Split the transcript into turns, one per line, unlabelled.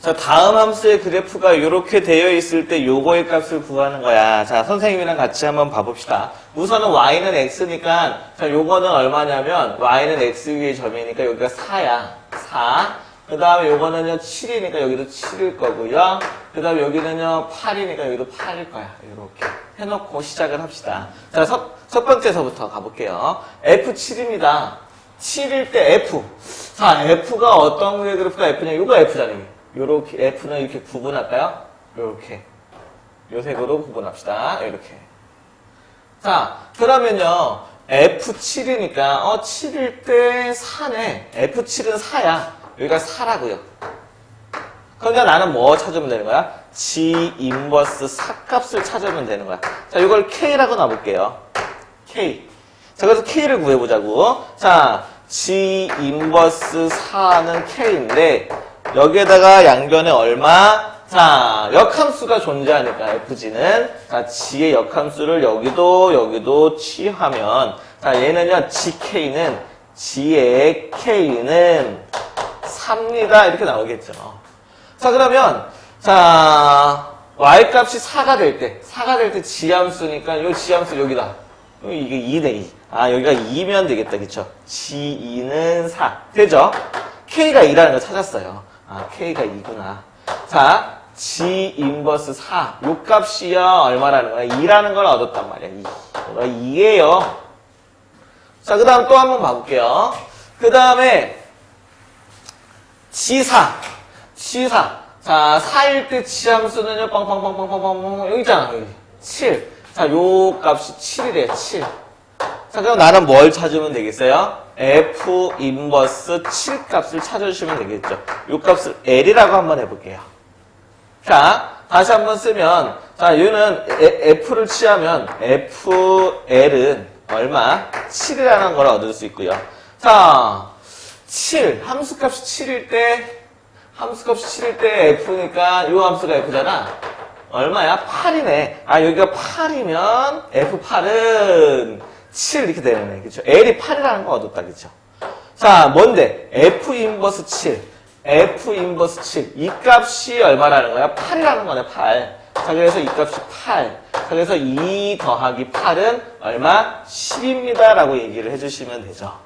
자, 다음 함수의 그래프가 이렇게 되어 있을 때 요거의 값을 구하는 거야. 자, 선생님이랑 같이 한번 봐봅시다. 우선은 y는 x니까, 자, 요거는 얼마냐면, y는 x 위의 점이니까 여기가 4야. 4. 그 다음에 요거는요, 7이니까 여기도 7일 거고요. 그 다음에 여기는요, 8이니까 여기도 8일 거야. 이렇게 해놓고 시작을 합시다. 자, 첫, 첫 번째서부터 가볼게요. F7입니다. 7일 때 F. 자, F가 어떤 그래프가 F냐? 요거 F잖아요. 요렇게, F는 이렇게 구분할까요? 요렇게. 요 색으로 구분합시다. 이렇게. 자, 그러면요. F7이니까, 어, 7일 때 4네. F7은 4야. 여기가 4라고요. 그러니까 나는 뭐 찾으면 되는 거야? G 인버스 4값을 찾으면 되는 거야. 자, 이걸 K라고 놔볼게요. K. 자, 그래서 K를 구해보자고. 자, G 인버스 4는 K인데, 여기에다가 양변에 얼마? 자, 역함수가 존재하니까, FG는. 자, G의 역함수를 여기도, 여기도 취하면, 자, 얘는요, GK는, G의 K는 3니다. 이렇게 나오겠죠. 자, 그러면, 자, y값이 4가 될 때, 4가 될 때 지함수니까, 이 지함수 여기다. 어, 이게 2네, 2. 아, 여기가 2면 되겠다, 그쵸? g2는 4. 되죠? k가 2라는 걸 찾았어요. 아, k가 2구나. 자, g 인버스 4. 요 값이요, 얼마라는 거야? 2라는 걸 얻었단 말이야, 2. 이거 2예요. 자, 그 다음 또 한 번 봐볼게요. 그 다음에, G4. G4. 자, 4일 때 지함수는요, 빵빵빵빵빵빵, 여기 있잖아, 여기. 7. 자, 요 값이 7이래요, 7. 자, 그럼 나는 뭘 찾으면 되겠어요? F 인버스 7 값을 찾아주시면 되겠죠. 요 값을 L이라고 한번 해볼게요. 자, 다시 한번 쓰면, 자, 얘는 에- F를 취하면 FL은 얼마? 7이라는 걸 얻을 수 있고요. 자, 7, 함수값이 7일 때, 함수값이 7일 때 F니까 요 함수가 F잖아. 얼마야? 8이네. 아, 여기가 8이면 F8은 7 이렇게 되네. 그쵸? L이 8이라는 거 얻었다. 그쵸? 자, 뭔데? F 인버스 7. F 인버스 7. 이 값이 얼마라는 거야? 8이라는 거네, 8. 자, 그래서 이 값이 8. 자, 그래서 2 더하기 8은 얼마? 10입니다. 라고 얘기를 해주시면 되죠.